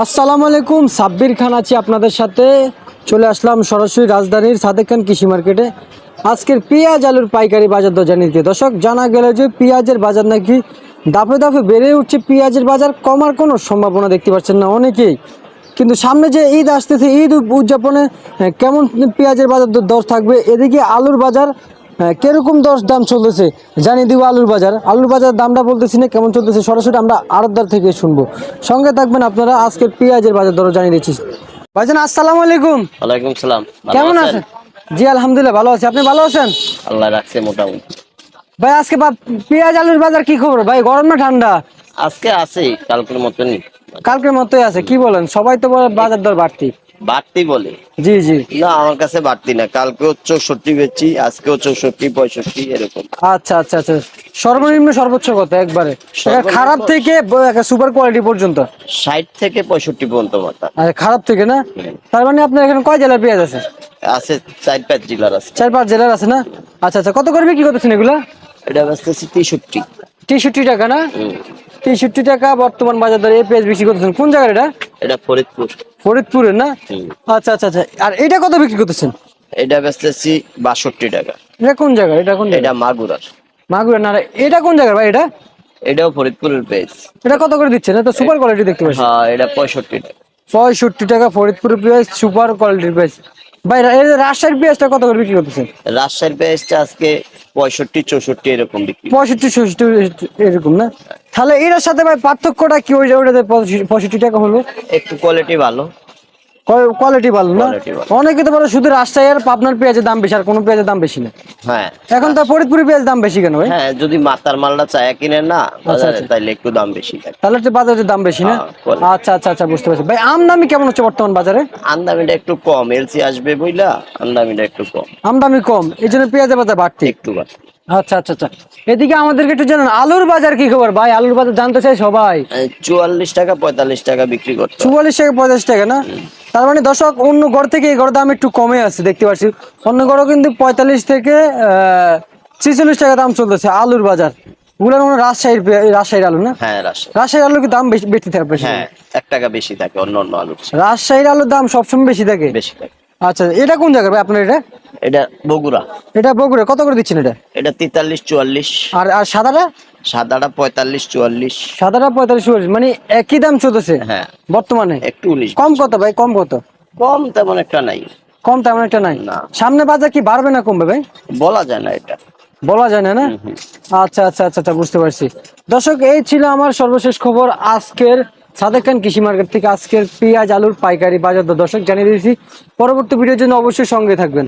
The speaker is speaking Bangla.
আসসালামু আলাইকুম, সাব্বির খান আছি আপনাদের সাথে। চলে আসলাম সরাসরি রাজধানীর সাদেক খান কৃষি মার্কেটে। আজকের পেঁয়াজ আলুর পাইকারি বাজার দর জানিয়ে দিতে দর্শক, জানা গেল যে পেঁয়াজের বাজার নাকি দাপে দাপে বেড়ে উঠছে। পেঁয়াজের বাজার কমার কোনো সম্ভাবনা দেখতে পাচ্ছেন না অনেকেই। কিন্তু সামনে যে ঈদ আসতেছে, ঈদ উদযাপনে কেমন পেঁয়াজের বাজার দর- থাকবে? এদিকে আলুর বাজার কীরকম দশ দাম চলতেছে? জানিয়ে দিব আলুর বাজার। আলুর বাজার দামটা বলতেছি না কেমন চলতেছে সরাসরি আমরা আড়তদার থেকে শুনব। সঙ্গে থাকবেন আপনারা আজকের পেঁয়াজের বাজার দর জানিয়ে দিচ্ছি। ভাইজান আসসালামু আলাইকুম। ওয়ালাইকুম সালাম কেমন আছেন? জি আলহামদুলিল্লাহ ভালো আছি। আপনি ভালো আছেন? আল্লাহ রাখছে মোটামুটি। ভাই আজকে পেঁয়াজ আলুর বাজার কি খবর? ভাই গরম না ঠান্ডা? আজকে আছে কালকের মতনই। কালকের মতোই আছে কি বলেন? সবাই তো বলে বাজার দর বাড়তি। বাড়তি বলে? জি জি। না আমার কাছে বাড়তি না। কালকেও চৌষট্টি বেচি আজকেও চৌষট্টি পঁয়ষট্টি এরকম। আচ্ছা আচ্ছা আচ্ছা। সর্বনিম্ন সর্বোচ্চ কত একবারে? খারাপ থেকে সুপার কোয়ালিটি পর্যন্ত। ষাট থেকে পঁয়ষট্টি পর্যন্ত মাথা আচ্ছা খারাপ থেকে না? তার মানে আপনার এখানে কয় জেলার পেঁয়াজ আছে? আছে চার পাঁচ জেলার আছে। চার পাঁচ জেলার আছে না? আচ্ছা আচ্ছা। কত করবে কি করতেছেন এগুলা? এটা বেচতেছি তেষট্টি। তেষট্টি টাকা না? তেষট্টি টাকা বর্তমান বাজার দরে এই পেঁয়াজ বিক্রি করতেছেন। কোন জায়গায় এটা? এটা ফরিদপুর। ফরিদপুরের না? আচ্ছা আচ্ছা আচ্ছা। আর এটা কত বিক্রি করতেছেন? এটা বেচতেছি বাষট্টি টাকা। এটা কোন জায়গা এটা কোন এটা মাগুরার। মাগুরা না এটা কোন জায়গার ভাই এটা? এটাও ফরিদপুরের পেজ এটা কত করে দিচ্ছেন? এটা সুপার কোয়ালিটি দেখতে পাচ্ছি। হ্যাঁ এটা পঁয়ষট্টি টাকা। পঁয়ষট্টি টাকা ফরিদপুরের পেঁয়াজ সুপার কোয়ালিটির পেঁয়াজ। ভাই যে রাজশাহীর পেঁয়াজটা কত করে বিক্রি করতেছেন? রাজশাহীর পেঁয়াজটা আজকে পঁয়ষট্টি চৌষট্টি এরকম বিক্রি পঁয়ষট্টি চৌষট্টি এরকম না? তাহলে এটার সাথে ভাই পার্থক্যটা কি? ওই ওটাতে পঁয়ষট্টি- পঁয়ষট্টি টাকা হলো। একটু কোয়ালিটি ভালো। কোয়ালিটি ভালো না? অনেকে তো বলে শুধু রাজশাহী আর পাবনার পেঁয়াজের দাম বেশি আর কোনো পেঁয়াজের দাম বেশি না। হ্যাঁ। এখন তো ফরিদপুরি পেঁয়াজ দাম বেশি কেন ভাই? হ্যাঁ যদি মাতার মালটা চায়া কিনে না বাজারে আচ্ছা। তাইলে একটু দাম বেশি তাহলে তো বাজারের দাম বেশি না? হ্যাঁ, আচ্ছা আচ্ছা আচ্ছা বুঝতে পারছি। ভাই আমদামি কেমন হচ্ছে বর্তমান বাজারে? আমদামিটা একটু কম এলসি আসবে বুঝলা আমদামিটা একটু কম। আমদামি কম এই জন্য পেঁয়াজের বাজার বাড়তি। একটু বাড়ে। আচ্ছা আচ্ছা আচ্ছা। এদিকে আমাদেরকে একটু জানান আলুর বাজার কি খবর? ভাই আলুর বাজার জানতে চাই সবাই। চুয়াল্লিশ টাকা পঁয়তাল্লিশ টাকা বিক্রি হয়। চুয়াল্লিশ টাকা পঞ্চাশ টাকা না? তার মানে দর্শক অন্য ঘর থেকে এই ঘরের দাম একটু কমে আছে দেখতে পাচ্ছি। অন্য ঘরও কিন্তু পঁয়তাল্লিশ থেকে ছিচল্লিশ টাকা দাম চলতেছে আলুর বাজার। ওগুলো মনে হয় রাজশাহীর রাজশাহীর আলু না? হ্যাঁ রাজশাহী। রাজশাহীর আলুর কি দাম বেশি বেশি থাকে হ্যাঁ এক টাকা বেশি থাকে অন্য অন্য চেয়ে। রাজশাহীর আলুর দাম সবসময় বেশি থাকে? বেশি থাকে। আচ্ছা এটা কোন জায়গা ভাই আপনার এটা? এটা বগুড়া। এটা বগুড়া কত করে দিচ্ছেন এটা? এটা তেতাল্লিশ চুয়াল্লিশ। আর আর সাদাটা? সাদাটা পঁয়তাল্লিশ চুয়াল্লিশ। সাদাটা পঁয়তাল্লিশ চল্লিশ মানে একই দাম চলতেছে হ্যাঁ। বর্তমানে? একটু উনিশ কম কত ভাই কম কত? কম তেমন একটা নাই। কম তেমন একটা নাই? না। সামনে বাজার কি বাড়বে না কমবে ভাই? বলা যায় না এটা। বলা যায় না না? আচ্ছা আচ্ছা আচ্ছা আচ্ছা বুঝতে পারছি। দর্শক এই ছিল আমার সর্বশেষ খবর আজকের সাদেক খান কৃষি মার্কেট থেকে আজকের পেঁয়াজ আলুর পাইকারি বাজার দর। দর্শক জানিয়ে দিয়েছি পরবর্তী ভিডিওর জন্য অবশ্যই সঙ্গে থাকবেন।